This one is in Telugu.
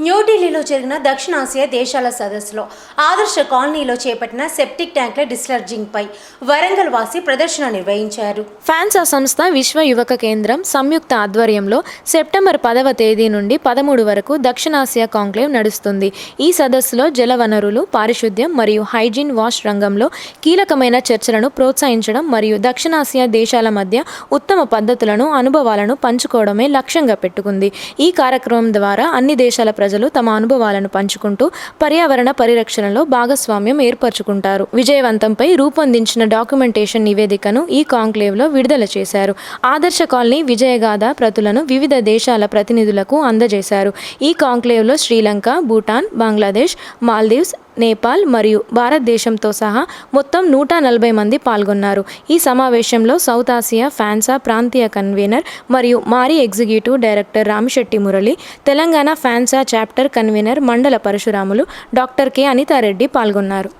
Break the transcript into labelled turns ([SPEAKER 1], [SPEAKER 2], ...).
[SPEAKER 1] న్యూఢిల్లీలో జరిగిన దక్షిణాసియా దేశాల సదస్సులో ఆదర్శ కాలనీలో చేపట్టిన సెప్టిక్ ట్యాంక్ల డిస్చార్జింగ్ పై వరంగల్ వాసి ప్రదర్శన నిర్వహించారు.
[SPEAKER 2] ఫ్యాన్సా సంస్థ విశ్వ యువక కేంద్రం సంయుక్త ఆధ్వర్యంలో సెప్టెంబర్ పదవ తేదీ నుండి పదమూడు వరకు దక్షిణాసియా కాంక్లేవ్ నడుస్తుంది. ఈ సదస్సులో జలవనరులు పారిశుద్ధ్యం మరియు హైజీన్ వాష్ రంగంలో కీలకమైన చర్చలను ప్రోత్సహించడం మరియు దక్షిణాసియా దేశాల మధ్య ఉత్తమ పద్ధతులను అనుభవాలను పంచుకోవడమే లక్ష్యంగా పెట్టుకుంది. ఈ కార్యక్రమం ద్వారా అన్ని దేశాల ప్రజలు తమ అనుభవాలను పంచుకుంటూ పర్యావరణ పరిరక్షణలో భాగస్వామ్యం ఏర్పరచుకుంటారు. విజయవంతంపై రూపొందించిన డాక్యుమెంటేషన్ నివేదికను ఈ కాంక్లేవ్లో విడుదల చేశారు. ఆదర్శ కాలనీ విజయగాథ ప్రతులను వివిధ దేశాల ప్రతినిధులకు అందజేశారు. ఈ కాంక్లేవ్లో శ్రీలంక భూటాన్ బంగ్లాదేశ్ మాల్దీవ్స్ నేపాల్ మరియు భారతదేశంతో సహా మొత్తం నూట నలభై మంది పాల్గొన్నారు. ఈ సమావేశంలో సౌత్ ఆసియా ఫ్యాన్సా ప్రాంతీయ కన్వీనర్ మరియు మారీ ఎగ్జిక్యూటివ్ డైరెక్టర్ రామిశెట్టి మురళి తెలంగాణ ఫ్యాన్సా చాప్టర్ కన్వీనర్ మండల పరశురాములు డాక్టర్ కె. అనితారెడ్డి పాల్గొన్నారు.